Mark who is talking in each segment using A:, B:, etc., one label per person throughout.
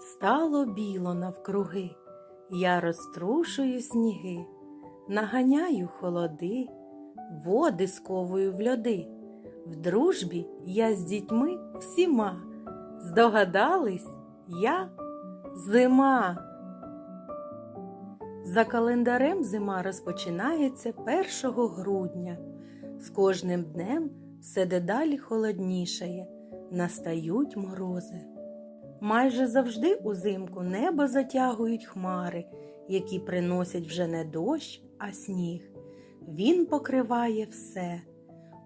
A: Стало біло навкруги, я розтрушую сніги, наганяю холоди, води сковую в льоди. В дружбі я з дітьми всіма. Здогадались, я зима. За календарем зима розпочинається 1 грудня. З кожним днем все дедалі холоднішає, настають морози. Майже завжди узимку небо затягують хмари, які приносять вже не дощ, а сніг. Він покриває все,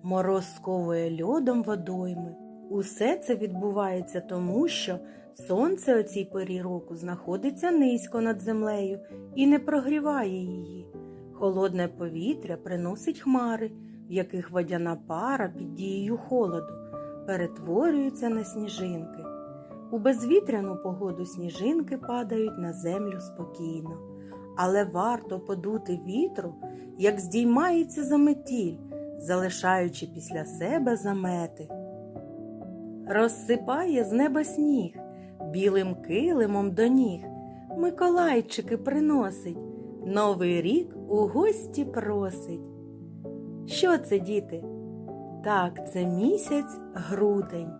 A: мороз сковує льодом водойми. Усе це відбувається тому, що сонце о цій порі року знаходиться низько над землею і не прогріває її. Холодне повітря приносить хмари, в яких водяна пара під дією холоду перетворюється на сніжинки. У безвітряну погоду сніжинки падають на землю спокійно, але варто подути вітру, як здіймається заметіль, залишаючи після себе замети. Розсипає з неба сніг, білим килимом до ніг. Миколайчики приносить, Новий рік у гості просить. Що це, діти? Так, це місяць грудень,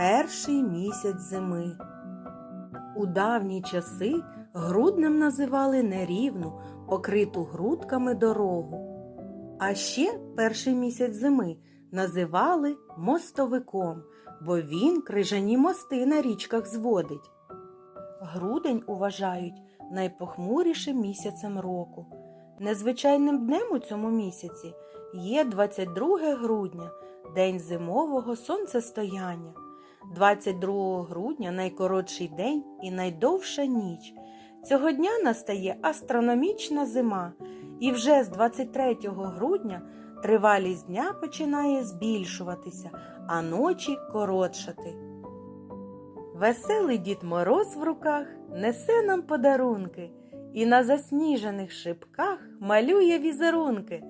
A: перший місяць зими. У давні часи груднем називали нерівну, покриту грудками дорогу. А ще перший місяць зими називали мостовиком, бо він крижані мости на річках зводить. Грудень уважають найпохмурішим місяцем року. Незвичайним днем у цьому місяці є 22 грудня, день зимового сонцестояння. 22 грудня найкоротший день і найдовша ніч. Цього дня настає астрономічна зима, і вже з 23 грудня тривалість дня починає збільшуватися, а ночі коротшати. Веселий дід Мороз в руках несе нам подарунки і на засніжених шипках малює візерунки,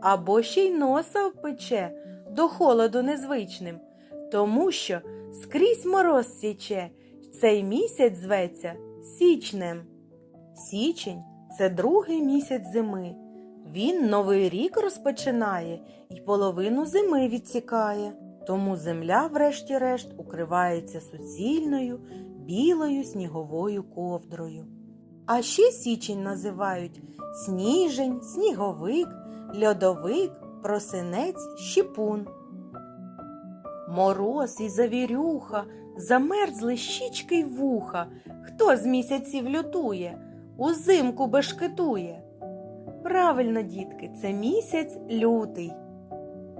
A: або ще й носа впече до холоду незвичним, тому що скрізь мороз січе, цей місяць зветься січнем. Січень це другий місяць зими. Він новий рік розпочинає і половину зими відсікає. Тому земля, врешті-решт, укривається суцільною білою сніговою ковдрою. А ще січень називають сніжень, сніговик, льодовик, просинець, щепун. Мороз і завірюха, замерзли щічки й вуха. Хто з місяців лютує, узимку бешкетує. Правильно, дітки, це місяць лютий.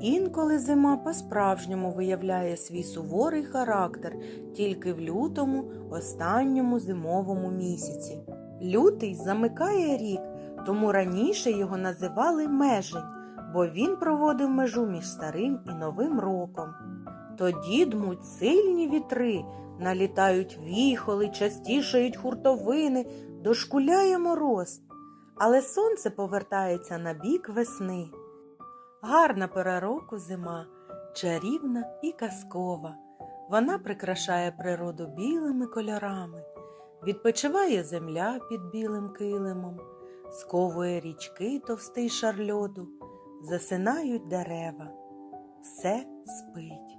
A: Інколи зима по-справжньому виявляє свій суворий характер тільки в лютому, останньому зимовому місяці. Лютий замикає рік, тому раніше його називали межень, бо він проводив межу між старим і новим роком. Тоді дмуть сильні вітри, налітають віхоли, частішають хуртовини, дошкуляє мороз, але сонце повертається на бік весни. Гарна пора року зима, чарівна і казкова. Вона прикрашає природу білими кольорами, відпочиває земля під білим килимом, сковує річки товстий шар льоду, засинають дерева. Все спить.